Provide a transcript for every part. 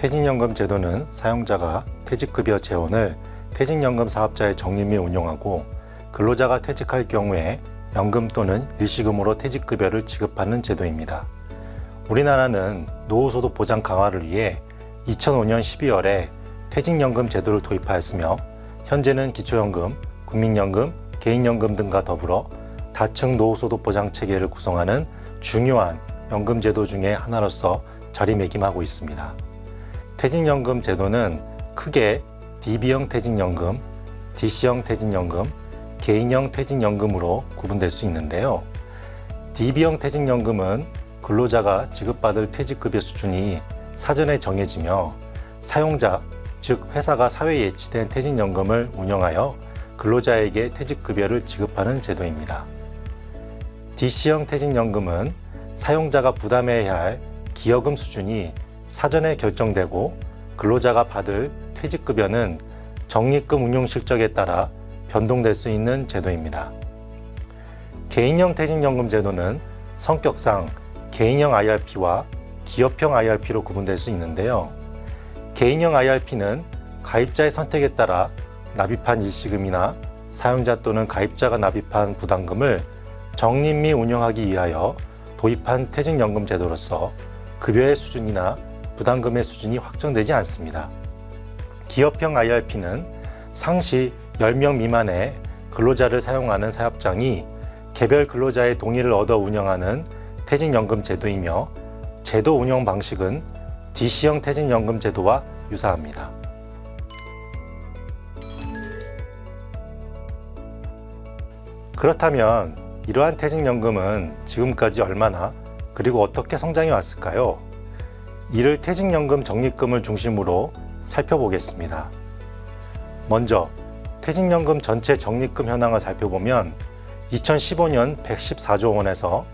퇴직연금 제도는 사용자가 퇴직급여 재원을 퇴직연금 사업자에 적립 및 운용하고 근로자가 퇴직할 경우에 연금 또는 일시금으로 퇴직급여를 지급하는 제도입니다. 우리나라는 노후소득 보장 강화를 위해 2005년 12월에 퇴직연금 제도를 도입하였으며 현재는 기초연금, 국민연금, 개인연금 등과 더불어 다층 노후소득 보장 체계를 구성하는 중요한 연금 제도 중의 하나로서 자리매김하고 있습니다. 퇴직연금 제도는 크게 DB형 퇴직연금, DC형 퇴직연금, 개인형 퇴직연금으로 구분될 수 있는데요. DB형 퇴직연금은 근로자가 지급받을 퇴직급여 수준이 사전에 정해지며 사용자, 즉 회사가 사회에 예치된 퇴직연금을 운영하여 근로자에게 퇴직급여를 지급하는 제도입니다. DC형 퇴직연금은 사용자가 부담해야 할 기여금 수준이 사전에 결정되고 근로자가 받을 퇴직급여는 적립금 운용 실적에 따라 변동될 수 있는 제도입니다. 개인형 퇴직연금 제도는 성격상 개인형 IRP와 기업형 IRP로 구분될 수 있는데요. 개인형 IRP는 가입자의 선택에 따라 납입한 일시금이나 사용자 또는 가입자가 납입한 부담금을 적립 및 운영하기 위하여 도입한 퇴직연금 제도로서 급여의 수준이나 부담금의 수준이 확정되지 않습니다. 기업형 IRP는 상시 10명 미만의 근로자를 사용하는 사업장이 개별 근로자의 동의를 얻어 운영하는 퇴직연금 제도이며 제도 운영 방식은 DC형 퇴직연금 제도와 유사합니다. 그렇다면 이러한 퇴직연금은 지금까지 얼마나 그리고 어떻게 성장해 왔을까요? 이를 퇴직연금 적립금을 중심으로 살펴보겠습니다. 먼저 퇴직연금 전체 적립금 현황을 살펴보면 2015년 114조 원에서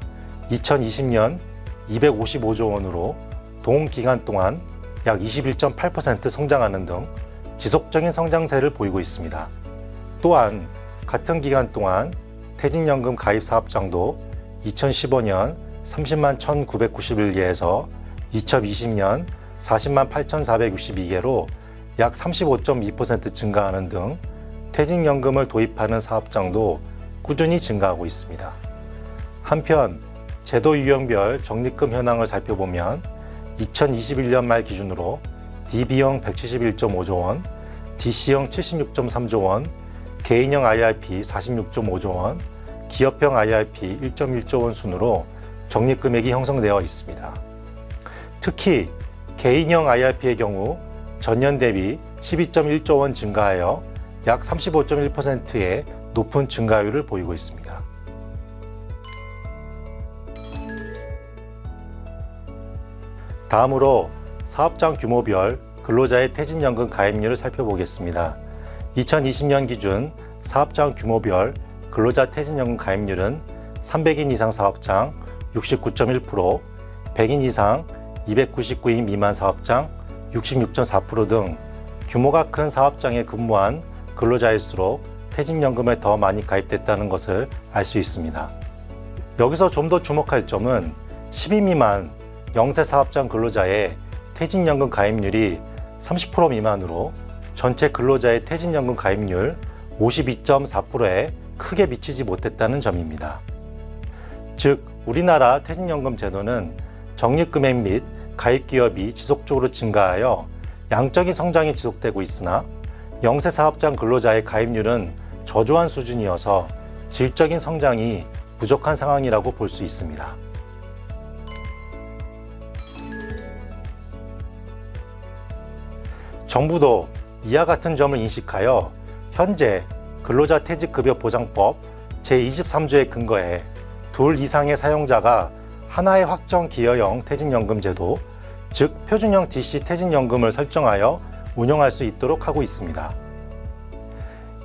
2020년 255조 원으로 동 기간 동안 약 21.8% 성장하는 등 지속적인 성장세를 보이고 있습니다. 또한 같은 기간 동안 퇴직연금 가입 사업장도 2015년 30만 1,991개에서 2020년 40만 8,462개로 약 35.2% 증가하는 등 퇴직연금을 도입하는 사업장도 꾸준히 증가하고 있습니다. 한편 제도 유형별 적립금 현황을 살펴보면 2021년 말 기준으로 DB형 171.5조 원, DC형 76.3조 원, 개인형 IRP 46.5조 원, 기업형 IRP 1.1조 원 순으로 적립금액이 형성되어 있습니다. 특히 개인형 IRP의 경우 전년 대비 12.1조 원 증가하여 약 35.1%의 높은 증가율을 보이고 있습니다. 다음으로 사업장 규모별 근로자의 퇴직연금 가입률을 살펴보겠습니다. 2020년 기준 사업장 규모별 근로자 퇴직연금 가입률은 300인 이상 사업장 69.1%, 100인 이상 299인 미만 사업장 66.4%등 규모가 큰 사업장에 근무한 근로자일수록 퇴직연금에 더 많이 가입됐다는 것을 알 수 있습니다. 여기서 좀 더 주목할 점은 12 미만 영세 사업장 근로자의 퇴직연금 가입률이 30% 미만으로 전체 근로자의 퇴직연금 가입률 52.4%에 크게 미치지 못했다는 점입니다. 즉, 우리나라 퇴직연금 제도는 적립금액 및 가입 기업이 지속적으로 증가하여 양적인 성장이 지속되고 있으나 영세 사업장 근로자의 가입률은 저조한 수준이어서 질적인 성장이 부족한 상황이라고 볼 수 있습니다. 정부도 이와 같은 점을 인식하여 현재 근로자 퇴직급여 보장법 제23조에 근거해 둘 이상의 사용자가 하나의 확정 기여형 퇴직연금 제도, 즉 표준형 DC 퇴직연금을 설정하여 운영할 수 있도록 하고 있습니다.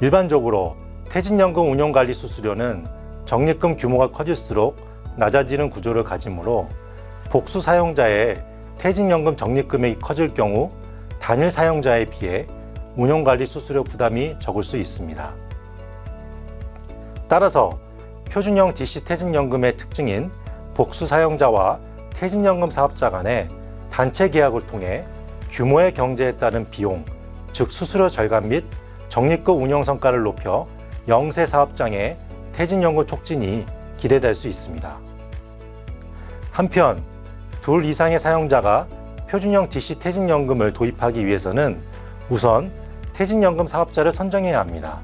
일반적으로 퇴직연금 운용관리 수수료는 적립금 규모가 커질수록 낮아지는 구조를 가지므로 복수 사용자의 퇴직연금 적립금액이 커질 경우 단일 사용자에 비해 운용관리 수수료 부담이 적을 수 있습니다. 따라서 표준형 DC 퇴직연금의 특징인 복수 사용자와 퇴직연금 사업자 간의 단체 계약을 통해 규모의 경제에 따른 비용, 즉 수수료 절감 및 적립금 운영 성과를 높여 영세 사업장의 퇴직연금 촉진이 기대될 수 있습니다. 한편 둘 이상의 사용자가 표준형 DC 퇴직연금을 도입하기 위해서는 우선 퇴직연금 사업자를 선정해야 합니다.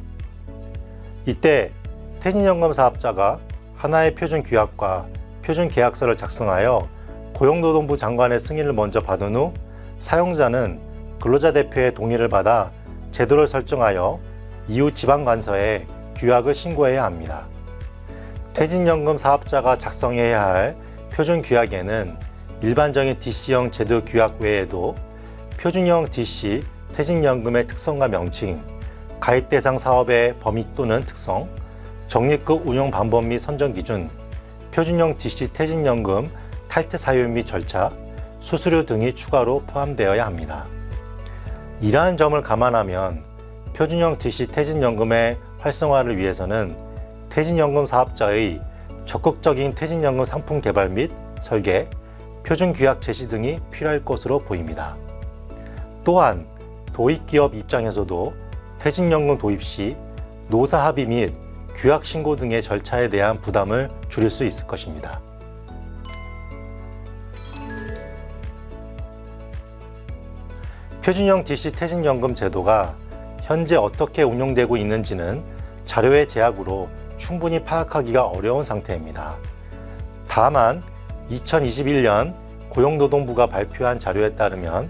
이때 퇴직연금 사업자가 하나의 표준 규약과 표준 계약서를 작성하여 고용노동부 장관의 승인을 먼저 받은 후 사용자는 근로자 대표의 동의를 받아 제도를 설정하여 이후 지방관서에 규약을 신고해야 합니다. 퇴직연금 사업자가 작성해야 할 표준 규약에는 일반적인 DC형 제도 규약 외에도 표준형 DC 퇴직연금의 특성과 명칭, 가입 대상 사업의 범위 또는 특성, 적립금 운영 방법 및 선정 기준, 표준형 DC 퇴직연금 탈퇴 사유 및 절차, 수수료 등이 추가로 포함되어야 합니다. 이러한 점을 감안하면 표준형 DC 퇴직연금의 활성화를 위해서는 퇴직연금 사업자의 적극적인 퇴직연금 상품 개발 및 설계, 표준 규약 제시 등이 필요할 것으로 보입니다. 또한 도입 기업 입장에서도 퇴직연금 도입 시 노사 합의 및 규약 신고 등의 절차에 대한 부담을 줄일 수 있을 것입니다. 표준형 DC 퇴직연금 제도가 현재 어떻게 운영되고 있는지는 자료의 제약으로 충분히 파악하기가 어려운 상태입니다. 다만 2021년 고용노동부가 발표한 자료에 따르면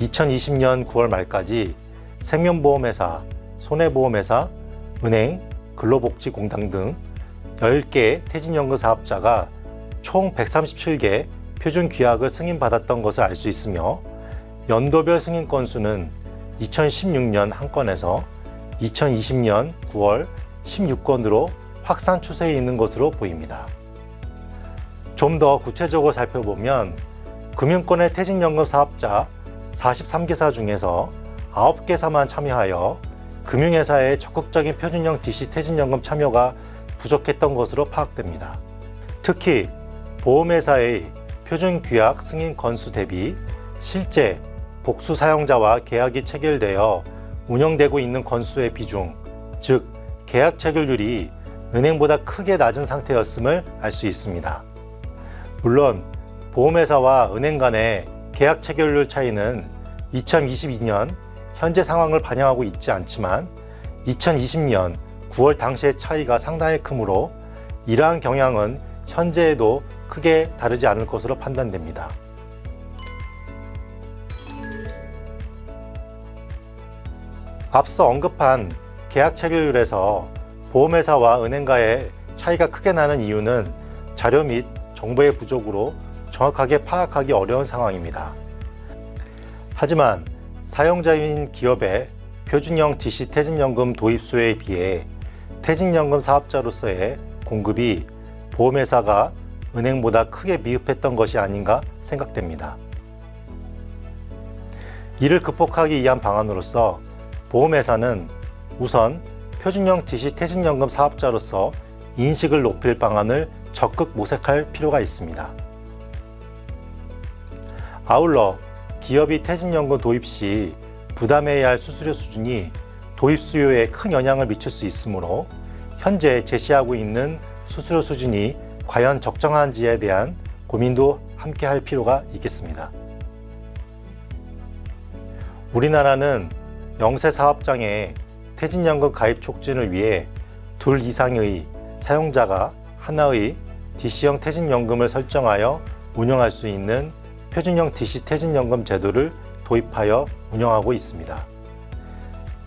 2020년 9월 말까지 생명보험회사, 손해보험회사, 은행, 근로복지공단 등 10개 퇴직연금 사업자가 총 137개 표준 규약을 승인받았던 것을 알 수 있으며 연도별 승인 건수는 2016년 한 건에서 2020년 9월 16건으로 확산 추세에 있는 것으로 보입니다. 좀 더 구체적으로 살펴보면 금융권의 퇴직연금 사업자 43개사 중에서 9개사만 참여하여 금융회사의 적극적인 표준형 DC 퇴직연금 참여가 부족했던 것으로 파악됩니다. 특히 보험회사의 표준 규약 승인 건수 대비 실제 복수 사용자와 계약이 체결되어 운영되고 있는 건수의 비중, 즉 계약 체결률이 은행보다 크게 낮은 상태였음을 알 수 있습니다. 물론 보험회사와 은행 간의 계약 체결률 차이는 2022년 현재 상황을 반영하고 있지 않지만 2020년 9월 당시의 차이가 상당히 크므로 이러한 경향은 현재에도 크게 다르지 않을 것으로 판단됩니다. 앞서 언급한 계약 체결률에서 보험회사와 은행과의 차이가 크게 나는 이유는 자료 및 정보의 부족으로 정확하게 파악하기 어려운 상황입니다. 하지만 사용자인 기업의 표준형 DC 퇴직연금 도입 수에 비해 퇴직연금 사업자로서의 공급이 보험회사가 은행보다 크게 미흡했던 것이 아닌가 생각됩니다. 이를 극복하기 위한 방안으로서 보험회사는 우선 표준형 DC 퇴직연금 사업자로서 인식을 높일 방안을 적극 모색할 필요가 있습니다. 아울러 기업이 퇴직연금 도입 시 부담해야 할 수수료 수준이 도입 수요에 큰 영향을 미칠 수 있으므로 현재 제시하고 있는 수수료 수준이 과연 적정한지에 대한 고민도 함께 할 필요가 있겠습니다. 우리나라는 영세 사업장의 퇴직연금 가입 촉진을 위해 둘 이상의 사용자가 하나의 DC형 퇴직연금을 설정하여 운영할 수 있는 표준형 DC 퇴직연금 제도를 도입하여 운영하고 있습니다.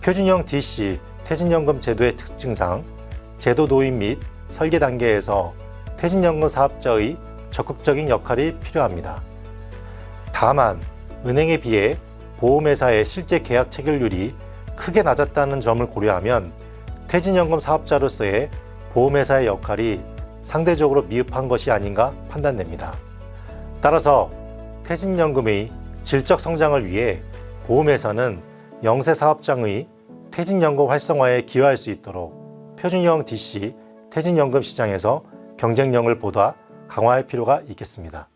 표준형 DC 퇴직연금 제도의 특징상 제도 도입 및 설계 단계에서 퇴직연금 사업자의 적극적인 역할이 필요합니다. 다만 은행에 비해 보험회사의 실제 계약 체결률이 크게 낮았다는 점을 고려하면 퇴직연금 사업자로서의 보험회사의 역할이 상대적으로 미흡한 것이 아닌가 판단됩니다. 따라서 퇴직연금의 질적 성장을 위해 보험회사는 영세 사업장의 퇴직연금 활성화에 기여할 수 있도록 표준형 DC 퇴직연금 시장에서 경쟁력을 보다 강화할 필요가 있겠습니다.